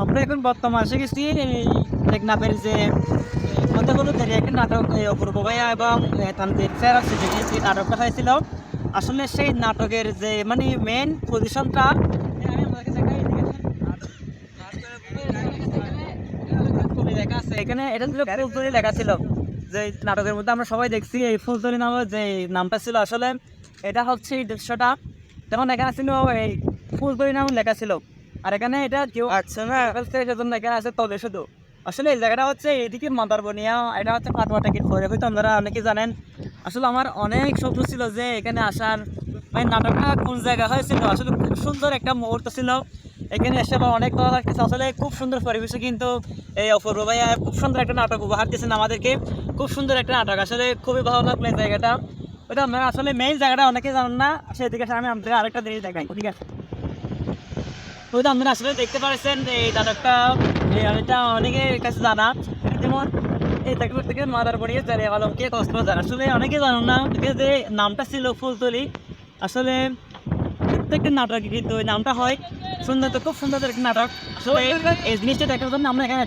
আমরা এখন বর্তমান এসে গেছি টেকনাফের যে কতগুলো একটা নাটক অপূর্ব ভাইয়া এবং তানভীর আছে যে নাটকটা হয়েছিল আসলে সেই নাটকের যে মানে মেন পজিশনটা এখানে এটা ছিল ফুলতলি লেখা ছিল। যে নাটকের মধ্যে আমরা সবাই দেখছি এই ফুলতলি নামে যে নামটা ছিল। আসলে এটা হচ্ছে এই দৃশ্যটা। তখন এখানে ছিল এই ফুলতলি নাম লেখা ছিল। আর এখানে এটা কেউ আসছে না সেজন্য এখানে আছে তবে শুধু। আসলে এই জায়গাটা হচ্ছে এদিকে মাদার বনিয়া এটা হচ্ছে পাটমাটা কি করে হয়তো আপনারা অনেকে জানেন। আসলে আমার অনেক স্বপ্ন ছিল যে এখানে আসার মানে নাটকটা কোন জায়গা হয়েছিল, আসলে খুব সুন্দর একটা মুহূর্ত ছিল। এখানে এসে আমার অনেক ভালো লাগতেছে, আসলে খুব সুন্দর পরিবেশে কিন্তু এই অপূর্ব ভাইয়া খুব সুন্দর একটা নাটক উপহার দিয়েছেন আমাদেরকে। খুব সুন্দর একটা নাটক, আসলে খুবই ভালো লাগল এই জায়গাটা। ওটা আপনারা আসলে মেইন জায়গাটা অনেকে জানেন না, সেদিকে আমি আপনাদের আরেকটা জিনিস দেখাই, ঠিক আছে? ওইটা আপনারা আসলে দেখতে পাচ্ছেন এই নাটকটা এটা অনেকের কাছে জানা। যেমন এই তাকবর থেকে মাদার পড়িয়ে জারে আলমকে জানা। আসলে অনেকে জানো না যে নামটা ছিল ফুলতলি। আসলে প্রত্যেকটা নাটক কিন্তু ওই নামটা হয়। সুন্দর তো, খুব সুন্দর একটা নাটক। আসলে এই জিনিসটা দেখার জন্য আমরা এখানে